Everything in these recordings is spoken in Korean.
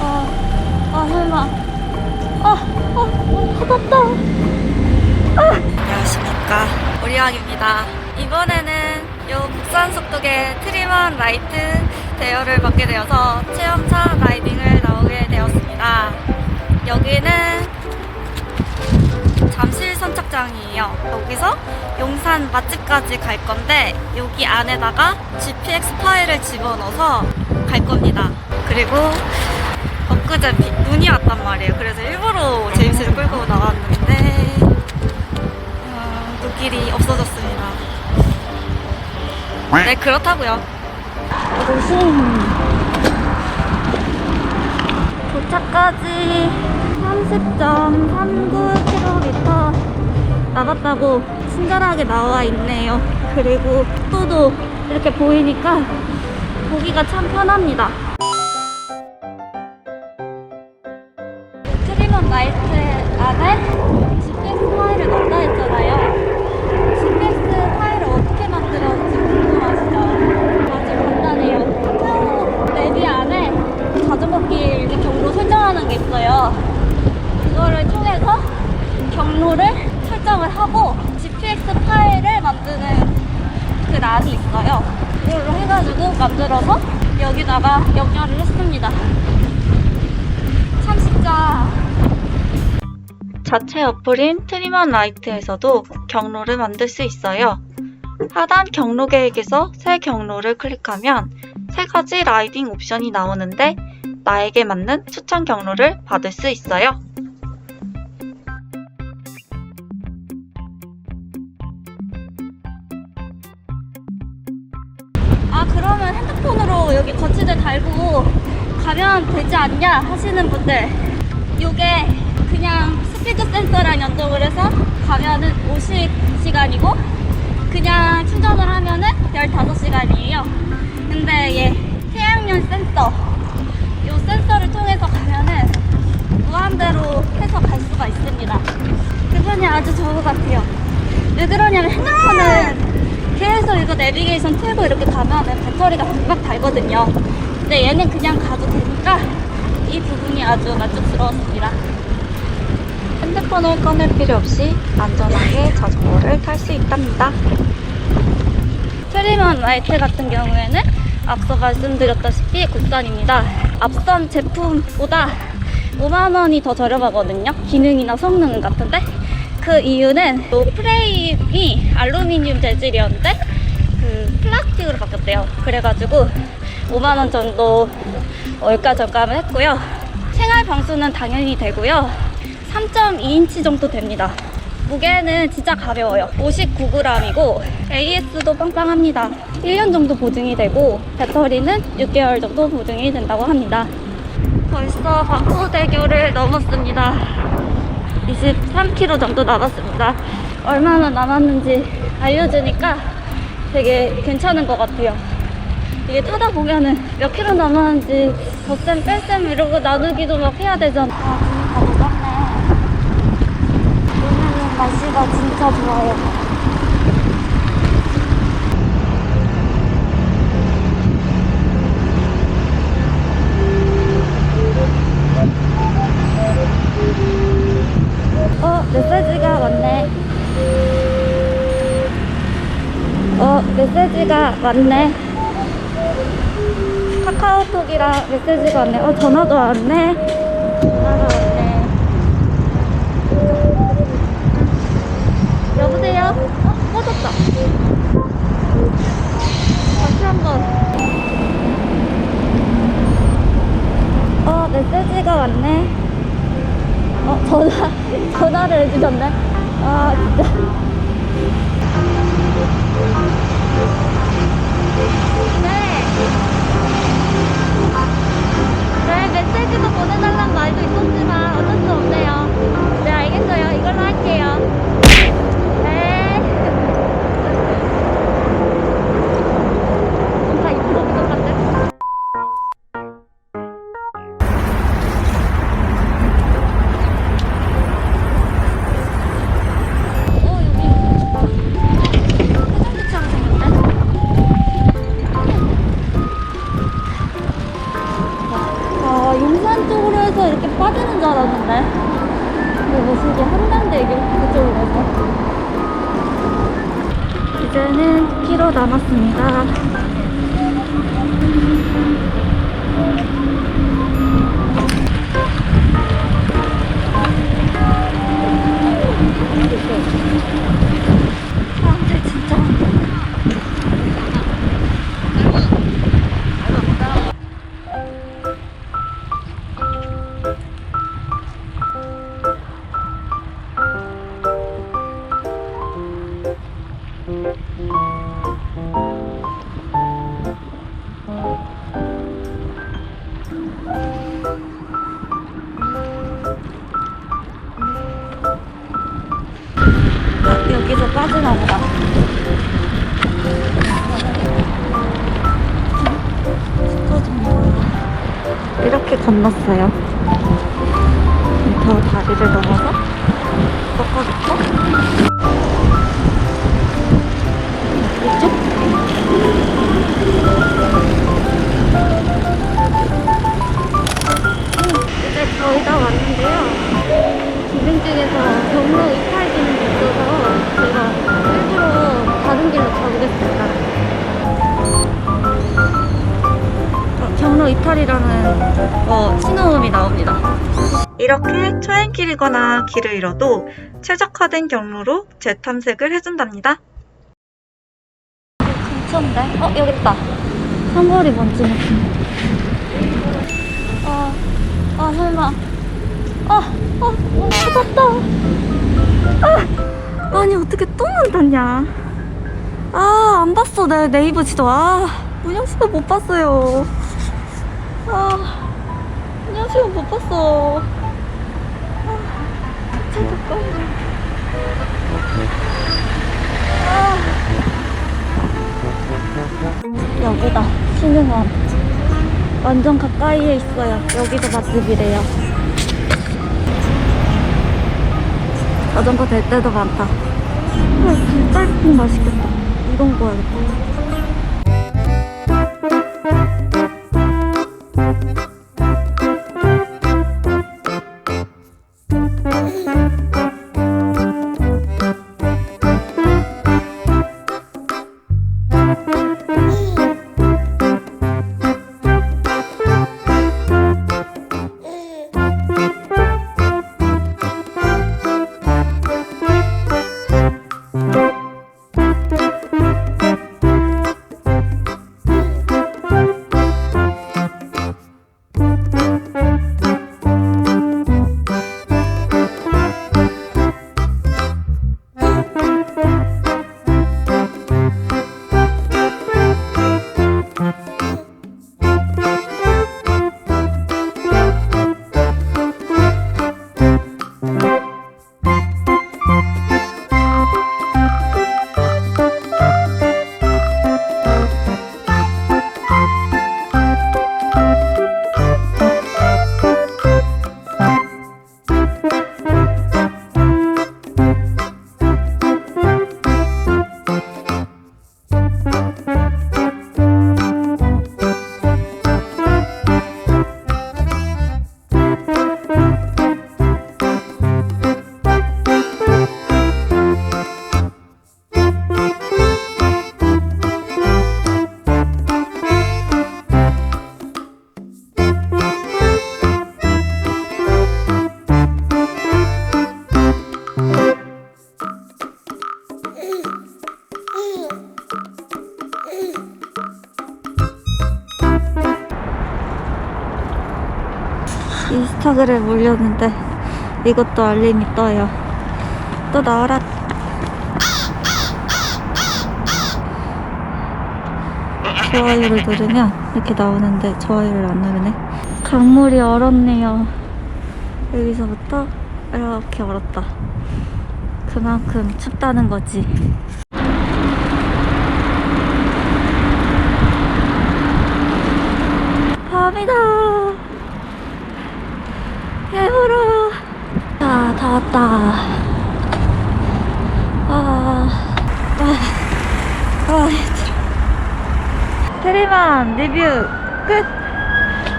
아, 아 설마. 아, 아, 문 닫았다. 안녕하십니까 오리왕입니다 이번에는 요 북산속도계 트리먼 라이트 대여를 받게 되어서 체험차 라이딩을 나오게 되었습니다 여기는 선착장이에요 여기서 용산 맛집까지 갈 건데 여기 안에다가 GPX 파일을 집어넣어서 갈 겁니다 그리고 엊그제 비- 눈이 왔단 말이에요 그래서 일부러 제임스를 끌고 나왔는데 어, 눈길이 없어졌습니다. 네, 그렇다고요. 도착까지 30.39km 나갔다고 친절하게 나와 있네요. 그리고 또도 이렇게 보이니까 보기가 참 편합니다. 했습니다. 참 쉽죠? 자체 어플인 트리먼 라이트에서도 경로를 만들 수 있어요. 하단 경로 계획에서 새 경로를 클릭하면 세 가지 라이딩 옵션이 나오는데 나에게 맞는 추천 경로를 받을 수 있어요. 그러면 핸드폰으로 여기 거치대 달고 가면 되지 않냐 하시는 분들 요게 그냥 스피드 센서랑 연동을 해서 가면은 50시간이고 그냥 충전을 하면은 15시간이에요. 근데 얘 태양열 센서 요 센서를 통해서 가면은 무한대로 해서 갈 수가 있습니다. 그분이 아주 좋은 것 같아요. 왜 그러냐면 핸드폰은 계속 이거 내비게이션 틀고 이렇게 가면은 배터리가 금방 달거든요. 근데 얘는 그냥 가도 되니까 이 부분이 아주 만족스러웠습니다. 핸드폰을 꺼낼 필요 없이 안전하게 자전거를 탈 수 있답니다. 트리먼 라이트 같은 경우에는 앞서 말씀드렸다시피 국산입니다. 앞선 제품보다 5만원이 더 저렴하거든요. 기능이나 성능 같은데. 그 이유는 또 프레임이 알루미늄 재질이었는데 그 플라스틱으로 바뀌었대요. 그래가지고 5만원 정도 월가 절감을 했고요. 생활 방수는 당연히 되고요. 3.2인치 정도 됩니다. 무게는 진짜 가벼워요. 59g이고 AS도 빵빵합니다. 1년 정도 보증이 되고 배터리는 6개월 정도 보증이 된다고 합니다. 벌써 방포대교를 넘었습니다. 23km 정도 남았습니다. 얼마나 남았는지 알려주니까 되게 괜찮은 것 같아요. 이게 타다 보면은 몇 킬로 남았는지 덧셈 뺄셈 이러고 나누기도 막 해야 되잖아. 아, 녹았네. 오늘은 날씨가 진짜 좋아요. 어, 메시지가 왔네. 어, 메시지가 왔네. 카카오톡이랑 메시지가 왔네. 어, 전화도 왔네. 전화가 왔네. 여보세요? 어, 꺼졌다. 다시 한 번. 어, 메시지가 왔네. 어, 전화, 전화를 해주셨네. 아, 진짜. 네. 남았습니다. 빠지나 보다. 이렇게 건넜어요. 더 다리를 넘어서 경로 이탈이라는 어, 신호음이 나옵니다. 이렇게 초행길이거나 길을 잃어도 최적화된 경로로 재탐색을 해준답니다. 근처인데? 어, 여기 있다. 사거리 먼지 느낌. 아, 아, 설마. 아, 아, 어, 찾았다. 아, 아니, 어떻게 또문 닫냐. 아, 안 봤어, 내 네이버 지도. 아, 운영 시간 못 봤어요. 아, 시간 못 봤어. 아, 잠깐만. 아. 여기다 신흥원 완전 가까이에 있어요 여기도 맛집이래요 자전거 될 때도 많다 아, 짤국밥 맛있겠다 이런 거야겠다 인스타그램 올렸는데 이것도 알림이 떠요. 또 나와라. 좋아요를 누르면 이렇게 나오는데 좋아요를 안 누르네. 강물이 얼었네요. 여기서부터 이렇게 얼었다. 그만큼 춥다는 거지. 밤이다. 배불어. 자, 다 왔다. 아, 아, 아, 힘들어. 테 리뷰 끝.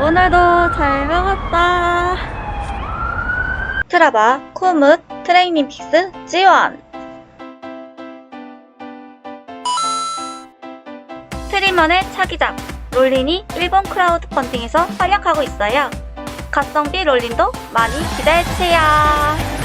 오늘도 잘 먹었다. 트라바, 코뭇, 트레이닝 픽스, 지원! 10만의 차기작 롤린이 일본 크라우드 펀딩에서 활약하고 있어요. 가성비 롤린도 많이 기대해주세요.